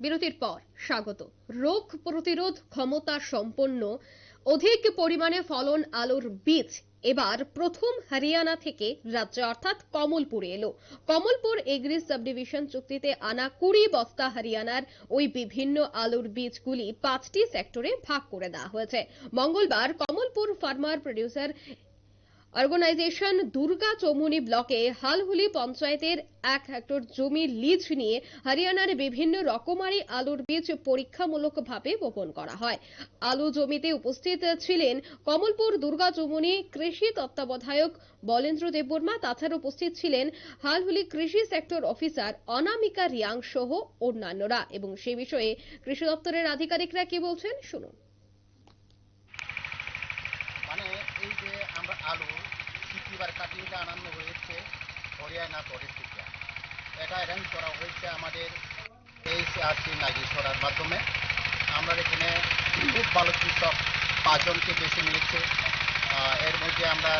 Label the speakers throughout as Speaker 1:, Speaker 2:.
Speaker 1: বিরতির পর স্বাগত। রোগ প্রতিরোধ ক্ষমতা সম্পন্ন, অধিক পরিমাণে ফলন আলুর বীজ। এবার প্রথম হরিয়ানা থেকে রাজ্যে অর্থাৎ কমলপুরে এলো। কমলপুর এগ্রি সাবডিভিশন চুক্তিতে আনা কুড়ি বস্তা হরিয়ানার ওই বিভিন্ন আলুর বীজগুলি পাঁচটি সেক্টরে ভাগ করে দেওয়া হয়েছে। মঙ্গলবার Kamalpur farmer producer organisation Durga Chowmuni ব্লকে হালহুলি পঞ্চায়েতের এক হেক্টর জমি লিজ নিয়ে হরিয়ানার বিভিন্ন রকমারি আলুর বীজ পরীক্ষামূলকভাবে বপন করা হয়। আলু জমিতে উপস্থিত ছিলেন কমলপুর দুর্গা চৌমুনি কৃষি তত্ত্বাবধায়ক বলেন্দ্র দেববর্মা, তাছাড়া উপস্থিত ছিলেন হালহুলি কৃষি সেক্টর অফিসার অনামিকা রিয়াং সহ অন্যান্যরা। এবং সে বিষয়ে কৃষি দপ্তরের আধিকারিকরা কি বলছেন, শুনুন।
Speaker 2: এই যে আমরা আলু সিটিবার কাটিংটা আনানো হয়েছে হরিয়ানা প্রদেশ থেকে এটা অ্যারেঞ্জ করা হয়েছে আমাদের এই আর সি নাগেশ্বরার মাধ্যমে। আমরা এখানে খুব ভালো কৃষক পাঁচজনকে বেছে আহ, এর মধ্যে আমরা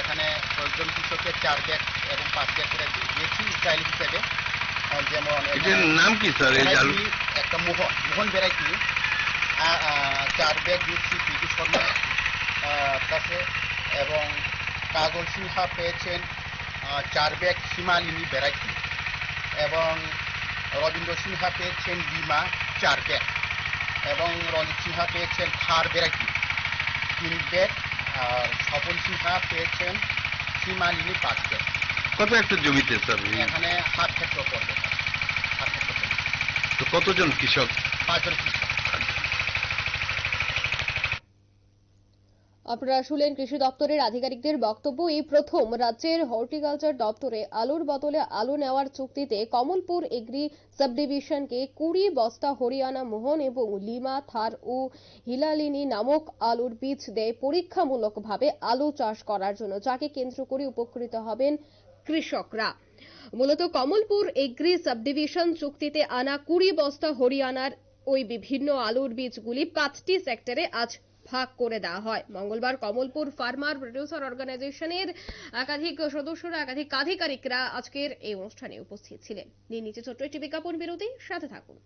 Speaker 2: এখানে দশজন কৃষকের চার ব্যাগ এবং পাঁচ ব্যাগ করে দিয়েছি স্টাইল হিসেবে। যেমন
Speaker 3: নাম কি স্যার
Speaker 2: একটা মোহন মোহন ভ্যারাইটি। চার ব্যাগ দিচ্ছি পিটি শর্মা কাছে এবং কাজল সিনহা পেয়েছেন চার ব্যাগ সীমালিনী ভ্যারাইটি এবং রবীন্দ্র সিনহা পেয়েছেন বিমা চার ব্যাগ এবং রঞ্জিত সিনহা পেয়েছেন থার ভ্যারাইটি তিন ব্যাগ আর স্বপন সিনহা পেয়েছেন সীমালিনী পাঁচ ব্যাগ।
Speaker 3: কত একটা জমিতে স্যার
Speaker 2: এখানে হাত ক্ষেত্র পড়বে। হাত ক্ষেত্র
Speaker 3: তো কতজন কৃষক?
Speaker 2: পাঁচজন কৃষক।
Speaker 1: আপনারা শুনলেন কৃষি দপ্তরের আধিকারিকদের বক্তব্য। এই প্রথম রাজ্যের হর্টিকালচার দপ্তরে আলুর বদলে আলু নেওয়ার চুক্তিতে কমলপুর এগ্রি সাবডিভিশনকে কুড়ি বস্তা হরিয়ানা মোহন এবং লিমা, থার ও হিলালিনী নামক আলুর বীজ দেয় পরীক্ষামূলকভাবে আলু চাষ করার জন্য, যাকে কেন্দ্র করে উপকৃত হবেন কৃষকরা। মূলত কমলপুর এগ্রি সাবডিভিশন চুক্তিতে আনা কুড়ি বস্তা হরিয়ানার ওই বিভিন্ন আলুর বীজগুলি পাঁচটি সেক্টরে আজ ভাগ করে দেওয়া হয়। মঙ্গলবার কমলপুর ফার্মার প্রডিউসার অর্গানাইজেশনের একাধিক সদস্যরা, একাধিক আধিকারিকরা আজকের এই অনুষ্ঠানে উপস্থিত ছিলেন। নিয়ে নিচে ছোট্ট একটি বিজ্ঞাপন। বিরতি সাথে থাকুন।